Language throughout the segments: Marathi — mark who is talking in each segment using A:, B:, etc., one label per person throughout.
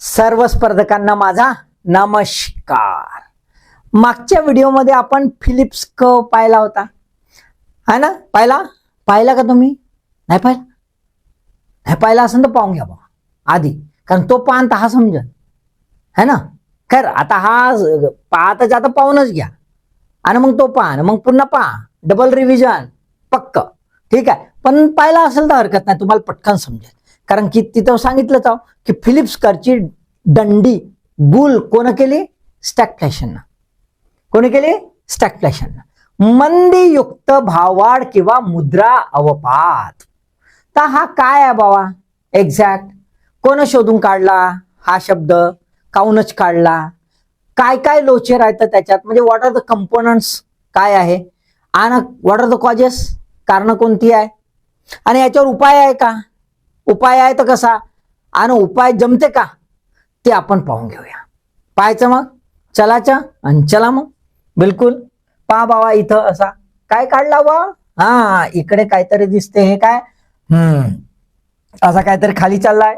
A: सर्व स्पर्धकांना माझा नमस्कार. मागच्या व्हिडिओमध्ये आपण फिलिप्स क पाहिला होता. है ना? पाहिला? पाहिला का तुम्ही? नाही पाहिला? नाही पाहिला असेल तर पाहून घ्या बा. आधी. कारण तो पान तर हा समजेल. है ना? खर आता हा पाहताच आता पाहूनच घ्या. आणि मग तो पान मग पुन्हा पहा. डबल रिव्हिजन पक्क. ठीक आहे? पण पाहिला असेल तर हरकत नाही. तुम्हाला पटकन समजेल. कारण की तिथं सांगितलंच आहो की फिलिप्स करची दंडी बुल कोण केली? स्टॅक फ्लॅशन कोणी केली? स्टॅक फ्लॅशन मंदीयुक्त भाववाढ किंवा मुद्रा अवपात. तर हा काय आहे बाबा? एक्झॅक्ट कोण शोधून काढला? हा शब्द काऊनच काढला? काय काय लोचेर आहेत त्याच्यात? म्हणजे व्हॉट आर द कंपोनंट्स काय आहे? आणि व्हॉट आर द कॉजेस कारण कोणती आहे? आणि याच्यावर उपाय आहे का? उपाय आहे तर कसा? आणि उपाय जमते का? ते आपण पाहून घेऊया. पाहायचं मग? चलाच्या आणि चला मग. बिलकुल. पहा बाबा इथं असा काय काढला बा हा इकडे काहीतरी दिसते. हे काय? हम्म. असा काहीतरी खाली चाललाय.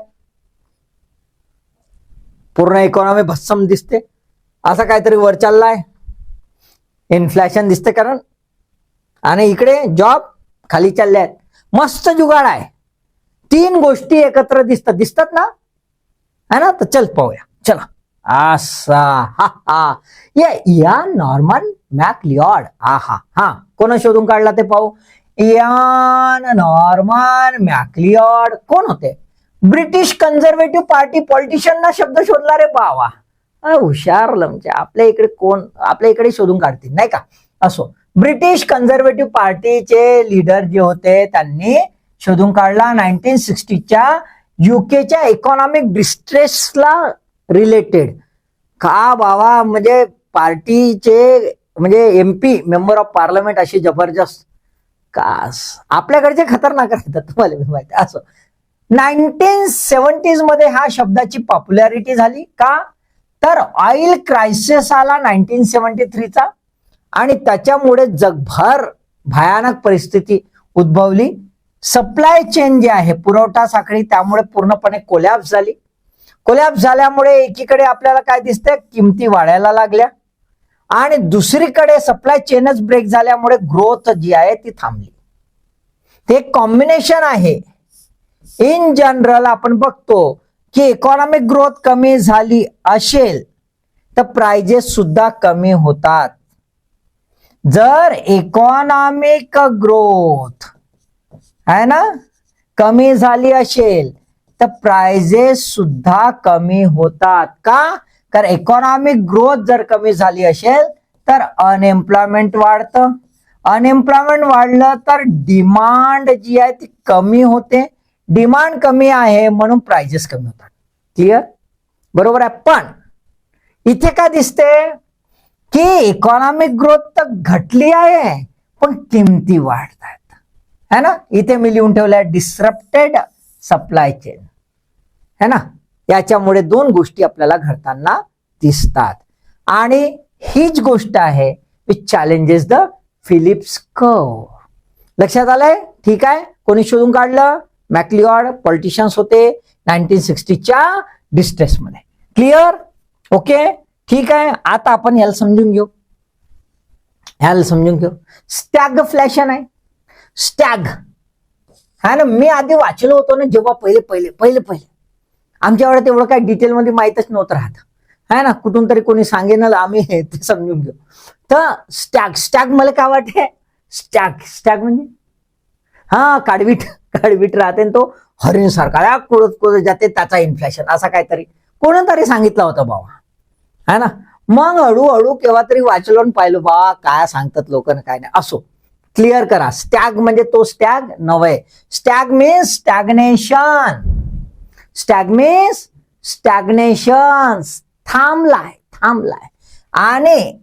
A: पूर्ण इकॉनॉमी भस्सम दिसते. असा काहीतरी वर चाललाय. इन्फ्लॅशन दिसते कारण. आणि इकडे जॉब खाली चालले आहेत मस्त जुगाड आहे. तीन गोष्टी एकत्र दिसतात. दिसतात ना? है ना? तर चल पाहूया. चला. असा हा हा. या या नॉर्मन मॅकलिऑड आहा. हा. हा कोण शोधून काढला ते पाहू? यान नॉर्मन मॅकलिऑड कोण होते? ब्रिटिश कन्झर्वेटिव्ह पार्टी पॉलिटिशियनना शब्द शोधला रे बावा. हुशार म्हणजे आपल्या इकडे कोण आपल्या इकडे शोधून काढतील. नाही का? असो. ब्रिटिश कन्झर्वेटिव्ह पार्टीचे लीडर जे होते त्यांनी शोधून काढला नाईन्टीन सिक्स्टीच्या युकेच्या इकॉनॉमिक डिस्ट्रेसला रिलेटेड. का बाबा म्हणजे पार्टीचे म्हणजे M P member of parliament अशी जबरदस्त. कास आपल्याकडचे खतरनाक राहतात तुम्हाला मी माहिती असं. नाईन्टीन सेवन्टीजमध्ये हा शब्दाची पॉप्युलॅरिटी झाली. का? तर ऑइल क्रायसिस आला नाईन्टीन सेवन्टी थ्रीचा. आणि त्याच्यामुळे जगभर भयानक परिस्थिती उद्भवली. सप्लाय चेन जे आहे पुरवठा साखळी त्यामुळे पूर्णपणे कोलॅप्स झाली. कोलॅप्स झाल्यामुळे एकीकडे आपल्याला काय दिसतंय? किमती वाढायला लागल्या. आणि दुसरीकडे सप्लाय चेनच ब्रेक झाल्यामुळे ग्रोथ जी आहे ती थांबली. ते कॉम्बिनेशन आहे. इन जनरल आपण बघतो की इकॉनॉमिक ग्रोथ कमी झाली असेल तर प्राइजेस सुद्धा कमी होतात. जर इकॉनॉमिक ग्रोथ आहे ना? कमी झाली असेल तर प्राइजेस सुद्धा कमी होतात. का? कारण इकॉनॉमिक ग्रोथ जर कमी झाली असेल तर अनएम्प्लॉयमेंट वाढतं. अनएम्प्लॉयमेंट वाढलं तर डिमांड जी आहे ती कमी होते. डिमांड कमी आहे म्हणून प्राइजेस कमी होतात. क्लिअर बरोबर आहे. पण इथे काय दिसते? की इकॉनॉमिक ग्रोथ तर घटली आहे पण किमती वाढतात है ना? इथे मी लिहून ठेवलंय डिस्रप्टेड सप्लाय चेन है ना? याच्यामुळे दोन गोष्टी आपल्याला घडताना दिसतात. आणि हीच गोष्ट आहे विच चॅलेंजेस द फिलिप्स क लक्षात आलंय? ठीक आहे? कोणी शोधून काढलं? मॅक्लिऑड पॉलिटिशियन्स होते नाईन्टीन सिक्स्टीच्या डिस्ट्रेसमध्ये क्लिअर ओके ठीक आहे? आता आपण याला समजून घेऊ. ह्याला समजून घेऊ. स्टॅग फ्लॅशन आहे. स्टॅग. हा ना मी आधी वाचलो होतो ना जेव्हा पहिले पहिले पहिले पहिले. आमच्या वेळेत एवढं काय डिटेलमध्ये माहीतच नव्हतं राहत. है ना कुठून तरी कोणी सांगेन आम्ही हे ते समजून घेऊ. तर स्टॅग स्टॅग मला काय वाटते स्टॅग स्टॅग म्हणजे? हा काडवीट काडवीट राहते न तो हरिण सारखा कुळत कुळत जाते त्याचा इन्फ्लेशन असा काहीतरी. कोणतरी सांगितलं होतं बाबा. है ना मग हळूहळू केव्हा तरी वाचलो आणि पाहिलं बा काय सांगतात लोक काय नाही. असो. क्लिअर करा. स्टॅग म्हणजे तो स्टॅग नव्हे. Stag means stagnation stag means stagnation थांबलाय थांबलाय. आणि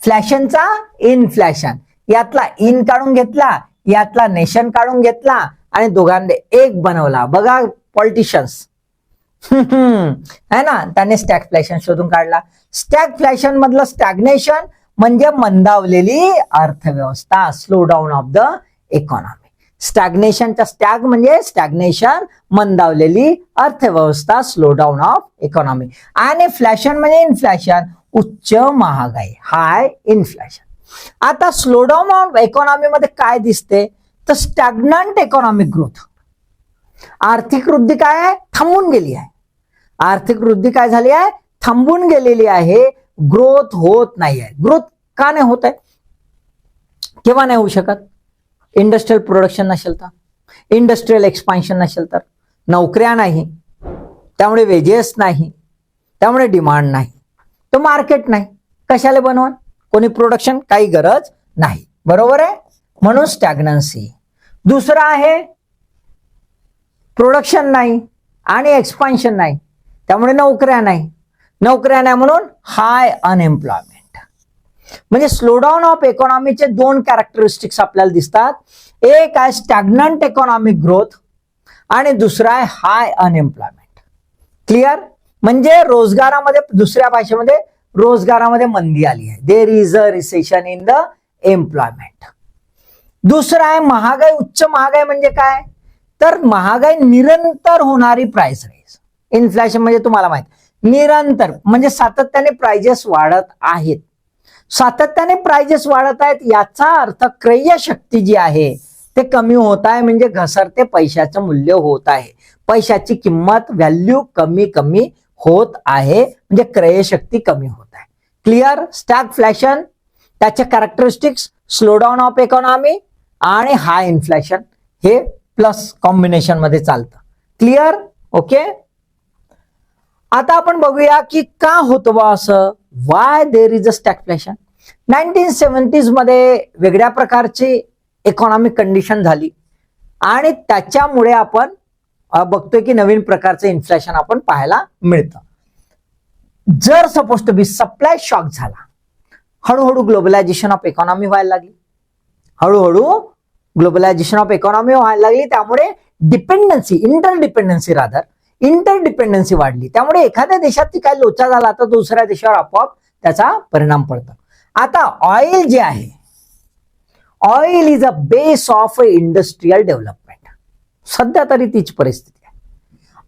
A: फ्लॅशनचा इनफ्लॅशन यातला इन काढून घेतला यातला नेशन काढून घेतला आणि दोघांनी एक बनवला. बघा पॉलिटिशियन्स है ना? त्याने स्टॅग फ्लॅशन शोधून काढला. स्टॅग फ्लॅशन मधलं स्टॅग्नेशन म्हणजे मंदावलेली अर्थव्यवस्था slow down of the economy स्टॅग्नेशनच्या stag म्हणजे स्टॅग्नेशन मंदावलेली अर्थव्यवस्था स्लो डाऊन ऑफ इकॉनॉमी आणि फ्लॅशन म्हणजे इन्फ्लॅशन उच्च महागाई हाय इन्फ्लॅशन आता स्लो डाऊन ऑफ इकॉनॉमीमध्ये काय दिसते? तर स्टॅग्नंट इकॉनॉमिक ग्रोथ आर्थिक वृद्धी काय आहे? थांबून गेली आहे. आर्थिक वृद्धी काय झाली आहे? थांबून गेलेली आहे. ग्रोथ होत नाही आहे ग्रोथ का नाही होत आहे? केव्हा नाही होऊ शकत? इंडस्ट्रियल प्रोडक्शन नसेल तर. इंडस्ट्रियल एक्सपान्शन नसेल तर. नोकऱ्या नाही. त्यामुळे वेजेस नाही. त्यामुळे डिमांड नाही. तो मार्केट नाही. कशाला बनवा कोणी प्रोडक्शन काही गरज नाही. बरोबर आहे? म्हणून स्टॅग्नन्सी दुसरं आहे प्रोडक्शन नाही आणि एक्सपान्शन नाही. त्यामुळे नोकऱ्या नाही. नोकऱ्या नाही म्हणून हाय अनएम्प्लॉयमेंट म्हणजे स्लोडाऊन ऑफ इकॉनॉमीचे दोन कॅरेक्टरिस्टिक्स आपल्याला दिसतात. एक आहे स्टॅग्नंट इकॉनॉमिक ग्रोथ आणि दुसरा आहे हाय अनएम्प्लॉयमेंट क्लिअर म्हणजे रोजगारामध्ये दुसऱ्या भाषेमध्ये रोजगारामध्ये मंदी आली आहे. There is a recession in the employment दुसरं आहे महागाई उच्च महागाई म्हणजे काय? तर महागाई निरंतर होणारी प्राइस राईज इन्फ्लॅशन म्हणजे तुम्हाला माहिती. निरंतर म्हणजे सातत्याने प्राइजेस वाढत आहेत. सातत्याने प्राइजेस वाढत आहेत याचा अर्थ क्रय शक्ती जी आहे ते कमी होत आहे म्हणजे घसरते पैशाचं मूल्य होत आहे. पैशाची किंमत व्हॅल्यू कमी कमी होत आहे म्हणजे क्रय शक्ती कमी होत आहे. क्लिअर स्टॅक फ्लॅशन त्याचे कॅरेक्टरिस्टिक्स स्लोडाऊन ऑफ इकॉनॉमी आणि हाय इन्फ्लॅशन हे प्लस कॉम्बिनेशनमध्ये चालतं. क्लिअर ओके आता आपण बघूया की का होतं बा असं? Why there is a stagflation nineteen सेवन्टीजमध्ये वेगळ्या प्रकारची इकॉनॉमिक कंडिशन झाली. आणि त्याच्यामुळे आपण बघतोय की नवीन प्रकारचं इन्फ्लेशन आपण पाहायला मिळतं. जर suppose to be supply shock झाला हळूहळू ग्लोबलायझेशन ऑफ इकॉनॉमी व्हायला लागली. हळूहळू ग्लोबलायझेशन ऑफ इकॉनॉमी व्हायला लागली. त्यामुळे dependency inter dependency rather inter dependency वाढली. त्यामुळे एखाद्या देशात ती काय लोचा झाला तर दुसऱ्या देशावर आपोआप त्याचा परिणाम पडतो. आता ऑइल जे आहे oil is a base of industrial development सध्या तरी तीच परिस्थिती आहे.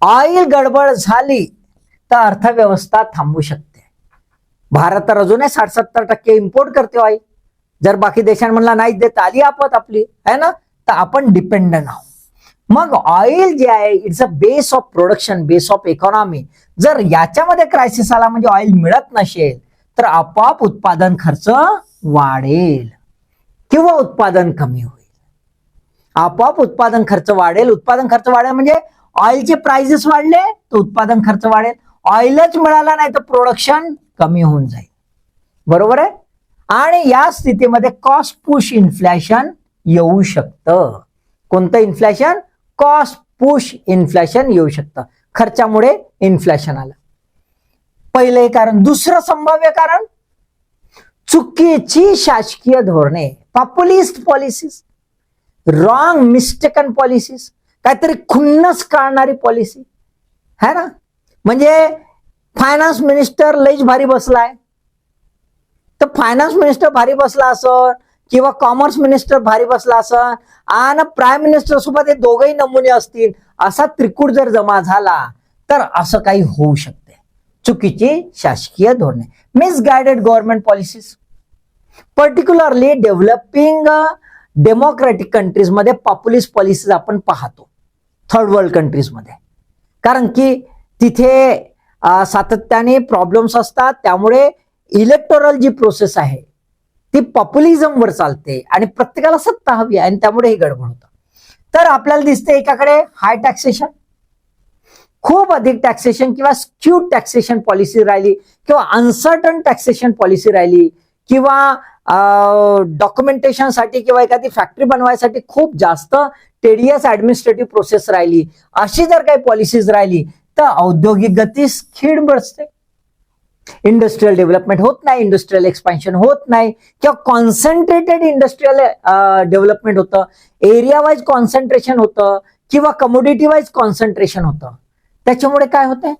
A: ऑइल गडबड झाली तर अर्थव्यवस्था थांबू शकते. भारत तर अजूनही साठ सत्तर टक्के इम्पोर्ट करते ऑइल जर बाकी देशांमधला नाही देत आली आपत आपली. आहे ना? तर आपण डिपेंडंट आहोत. मग ऑइल जे आहे it's a base of production base of economy जर याच्यामध्ये क्रायसिस आला म्हणजे ऑइल मिळत नसेल तर आपोआप उत्पादन खर्च वाढेल. किंवा उत्पादन कमी होईल. आपोआप उत्पादन खर्च वाढेल. उत्पादन खर्च वाढेल म्हणजे ऑइलचे प्राइजेस वाढले तर उत्पादन खर्च वाढेल. ऑइलच मिळाला नाही तर प्रोडक्शन कमी होऊन जाईल. बरोबर आहे? आणि या स्थितीमध्ये कॉस्ट पुश इन्फ्लॅशन येऊ शकतं. कोणतं इन्फ्लॅशन कॉस्ट पुश इन्फ्लॅशन येऊ शकतं. खर्चामुळे इन्फ्लॅशन आलं. पहिलं कारण दुसरं संभाव्य कारण चुकीची शासकीय धोरणे populist policies wrong mistaken policies काहीतरी खुन्नस काढणारी पॉलिसी है ना? म्हणजे फायनान्स मिनिस्टर लईच भारी बसलाय. तर फायनान्स मिनिस्टर भारी बसला असं किंवा कॉमर्स मिनिस्टर भारी बसला असं आणि प्राईम मिनिस्टर सोबत हे दोघही नमुने असतील असा त्रिकूट जर जमा झाला तर असं काही होऊ शकते चुकीची शासकीय धोरणे. Misguided government policies particularly developing democratic कंट्रीजमध्ये पॉप्युलिस्ट पॉलिसीज आपण पाहतो. थर्ड वर्ल्ड कंट्रीजमध्ये कारण की तिथे uh, सातत्याने प्रॉब्लेम्स असतात त्यामुळे इलेक्टोरल जी प्रोसेस आहे ती पॉप्युलिझमवर चालते आणि प्रत्येकाला सत्ता हवी आहे आणि त्यामुळे हे गडबड होतं. तर आपल्याला दिसते एकाकडे हाय टॅक्सेशन खूप अधिक टॅक्सेशन किंवा स्क्यूड टॅक्सेशन पॉलिसी राहिली किंवा अनसर्टन टॅक्सेशन पॉलिसी राहिली किंवा डॉक्युमेंटेशनसाठी किंवा एखादी फॅक्टरी बनवायसाठी खूप जास्त टेडियस ऍडमिनिस्ट्रेटिव्ह प्रोसेस राहिली. अशी जर काही पॉलिसीज राहिली तर औद्योगिक गती खीड बसते. इंडस्ट्रियल डेव्हलपमेंट होत नाही इंडस्ट्रियल एक्सपान्शन होत नाही. किंवा कॉन्सन्ट्रेटेड इंडस्ट्रियल डेव्हलपमेंट होतं. एरिया वाईज कॉन्सन्ट्रेशन होतं. किंवा कमोडिटी वाईज कॉन्सन्ट्रेशन होतं. त्याच्यामुळे काय होतंय?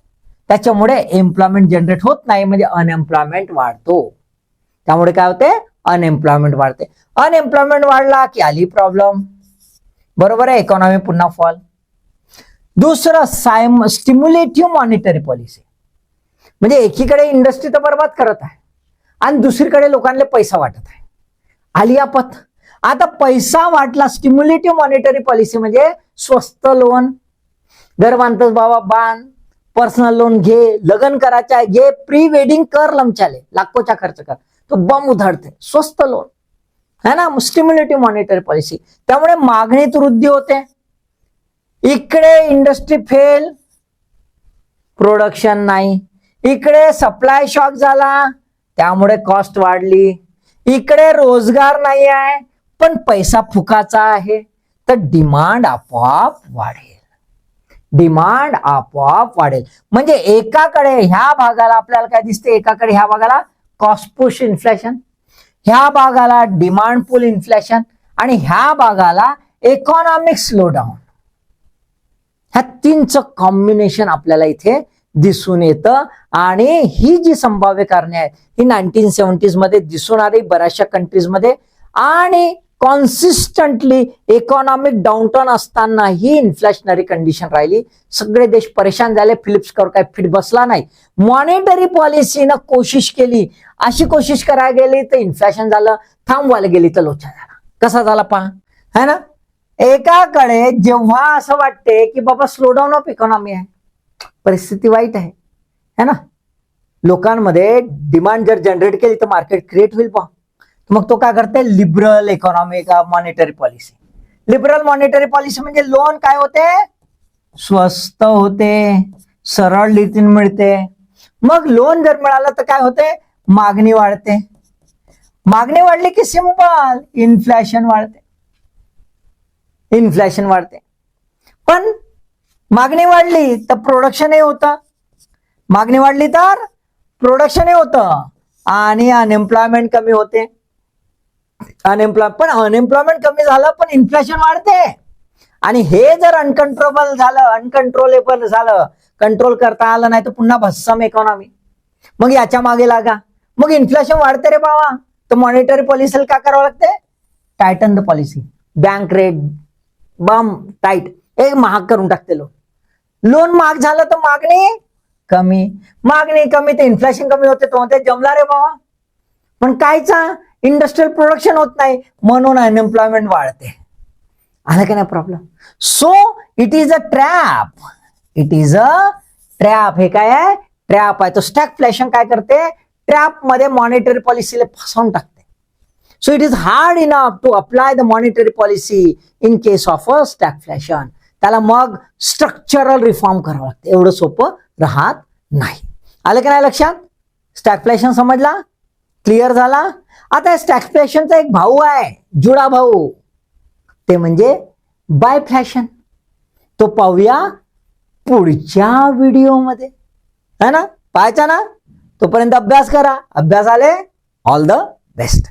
A: त्याच्यामुळे एम्प्लॉयमेंट जनरेट होत नाही म्हणजे अनएम्प्लॉयमेंट वाढतो. त्यामुळे काय होते अनएम्प्लॉयमेंट वाढते. अनएम्प्लॉयमेंट वाढला की आली प्रॉब्लेम बरोबर आहे? इकॉनॉमी पुन्हा फॉल दुसरं सायम स्टिम्युलेटिव्ह मॉनिटरी पॉलिसी म्हणजे एकीकडे इंडस्ट्री तर बर्बाद करत आहे आणि दुसरीकडे लोकांना पैसा वाटत आहे. आली आपत आता पैसा वाटला स्टिम्युलेटिव्ह मॉनिटरी पॉलिसी म्हणजे स्वस्त लोन घर बांधतोस बाबा बांध पर्सनल लोन घे लग्न करायचं आहे घे प्री वेडिंग कर लमचाले लाखोचा खर्च कर. तो बम उधळते स्वस्त लोन है ना? स्टिम्युलेटिव्ह मॉनिटरी पॉलिसी त्यामुळे मागणीत वृद्धी होते. इकडे इंडस्ट्री फेल प्रोडक्शन नाही. इकडे सप्लाय शॉक झाला त्यामुळे कॉस्ट वाढली. इकडे रोजगार नाही आहे पण पैसा फुकाचा आहे. तर डिमांड आपोआप वाढेल. डिमांड आपोआप वाढेल. म्हणजे एकाकडे ह्या भागाला आपल्याला काय दिसते? एकाकडे ह्या भागाला कॉस्ट पुश इन्फ्लेशन ह्या भागाला डिमांड पुल इन्फ्लेशन आणि ह्या भागाला इकॉनॉमिक स्लोडाऊन ह्या तीनचं कॉम्बिनेशन आपल्याला इथे दिसून येतं. आणि ही जी संभाव्य कारणे आहेत ही नाईन्टीन सेव्हन्टीजमध्ये दिसून आली बऱ्याचशा कंट्रीजमध्ये आणि कॉन्सिस्टंटली इकॉनॉमिक डाऊनटर्न असताना ही इन्फ्लॅशनरी कंडिशन राहिली. सगळे देश परेशान झाले फिलिप्स कवर काय फिट बसला नाही. मॉनिटरी पॉलिसीनं कोशिश केली. अशी कोशिश करायला गेली तर इन्फ्लॅशन झालं थांबवायला गेली तर लोचा झाला. कसा झाला पहा. है ना? एकाकडे जेव्हा असं वाटते की बाबा स्लोडाऊन ऑफ इकॉनॉमी आहे. परिस्थिती वाईट आहे. है ना? लोकांमध्ये डिमांड जर जनरेट केली तर मार्केट क्रिएट होईल पहा मग तो काय करते लिबरल इकॉनॉमी का monetary policy liberal monetary policy म्हणजे लोन काय होते? स्वस्त होते, सरळ रीतीने मिळते. मग लोन जर मिळालं तर काय होते? मागणी वाढते. मागणी वाढली की सिंपल इन्फ्लॅशन वाढते. इन्फ्लॅशन वाढते. पण मागणी वाढली तर प्रोडक्शनही होतं. मागणी वाढली तर प्रोडक्शनही होतं. आणि अनएम्प्लॉयमेंट कमी होते. अनएम्प्लॉय पण अनएम्प्लॉयमेंट कमी झालं पण इन्फ्लेशन वाढते. आणि हे जर अनकंट्रोलेबल झालं अनकंट्रोलेबल झालं कंट्रोल करता आलं नाही तर पुन्हा भस्सम इकॉनॉमी मग याच्या मागे लागा. मग इन्फ्लेशन वाढते रे बाबा. तर मॉनिटरी पॉलिसीला काय करावं लागते? Tighten the policy bank rate bomb tight एक महाग करून टाकते लोक. लोन महाग झालं तर मागणी कमी. मागणी कमी तर इन्फ्लेशन कमी होते तो म्हणते जमला रे बाबा पण कायचा इंडस्ट्रियल प्रोडक्शन होत नाही म्हणून अनएम्प्लॉयमेंट वाढते. आलं का नाही problem so it is a trap it is a trap हे काय आहे? ट्रॅप आहे. तो स्टॅक फ्लॅशन काय करते? ट्रॅपमध्ये मॉनिटरी पॉलिसीला फसवून टाकते. So it is hard enough to apply the monetary policy in case of a stagflation त्याला मग स्ट्रक्चरल रिफॉर्म करावं लागतं. एवढं सोपं राहत नाही. आलं की नाही लक्षात? स्टॅकफ्लेशन समजला? क्लिअर झाला? आता स्टॅकफ्लेशनचा एक भाऊ आहे जुडा भाऊ. ते म्हणजे बाय फॅशन तो पाहूया पुढच्या व्हिडिओमध्ये. है ना? पाहायचा ना? तोपर्यंत अभ्यास करा. अभ्यास आले? All the best